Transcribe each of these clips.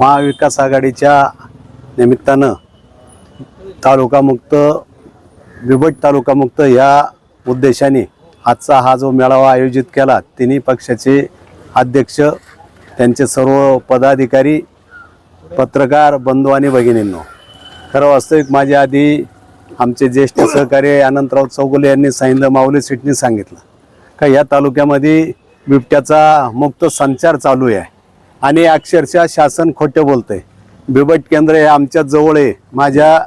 महाविकास आघाडीच्या निमित्तानं तालुकामुक्त बिबट तालुकामुक्त या उद्देशाने आजचा हा जो मेळावा आयोजित केला तिन्ही पक्षाचे अध्यक्ष त्यांचे सर्व पदाधिकारी पत्रकार बंधू आणि भगिनींनो. खरं वास्तविक माझ्या आधी आमचे ज्येष्ठ सहकारी अनंतराव चौगुले यांनी सांगितलं माऊली सीटनी सांगितलं. का या तालुक्यामध्ये बिबट्याचा मुक्त संचार चालू आहे. आणि अक्षरशः शासन खोटं बोलतंय. बिबट केंद्र हे आमच्या जवळ आहे. माझ्या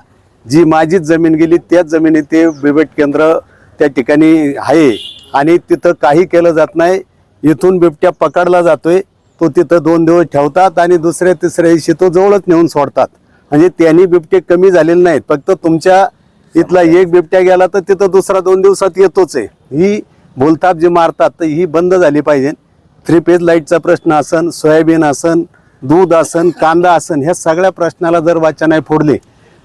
जी माझीच जमीन गेली त्याच जमिनीत ते बिबट केंद्र त्या ठिकाणी आहे. आणि तिथं काही केलं जात नाही. इथून बिबट्या पकडला जातोय. तो तिथं दोन दिवस ठेवतात आणि दुसऱ्या तिसऱ्या दिवशी तो जवळच नेऊन सोडतात. म्हणजे त्यांनी बिबटे कमी झालेले नाहीत. फक्त तुमच्या इथला एक बिबट्या गेला तर तिथं दुसरा दोन दिवसात येतोच आहे. ही भूलताप जी मारतात तर ही बंद झाली पाहिजे. थ्री पेज लाईटचा प्रश्न असन सोयाबीन असन दूध असन कांदा असन ह्या सगळ्या प्रश्नाला जर वाचनाय फोडले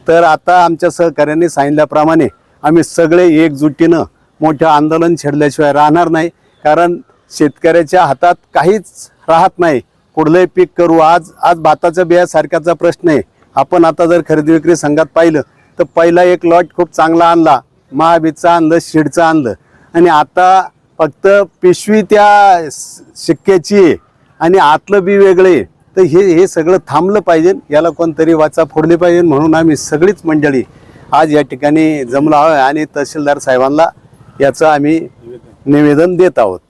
तर आता आमच्या सहकाऱ्यांनी सांगितल्याप्रमाणे आम्ही सगळे एकजुटीनं मोठं आंदोलन छेडल्याशिवाय राहणार नाही कारण शेतकऱ्याच्या हातात काहीच राहत नाही. कुठलंही पीक करू आज आज भाताच्या बियासारख्याचा प्रश्न आहे. आपण आता जर खरेदी विक्री संघात पाहिलं तर पहिला एक लॉट खूप चांगला आणला. महाबीजचा आणलं शिडचं आणलं. आणि आता फक्त पिशवी त्या शिक्क्याची आहे आणि आतलं बी वेगळे तर हे हे सगळं थांबलं पाहिजे. याला कोणतरी वाचा फोडली पाहिजे म्हणून आम्ही सगळीच मंडळी आज या ठिकाणी जमलो आहोत आणि तहसीलदार साहेबांना याचं आम्ही निवेदन देत आहोत.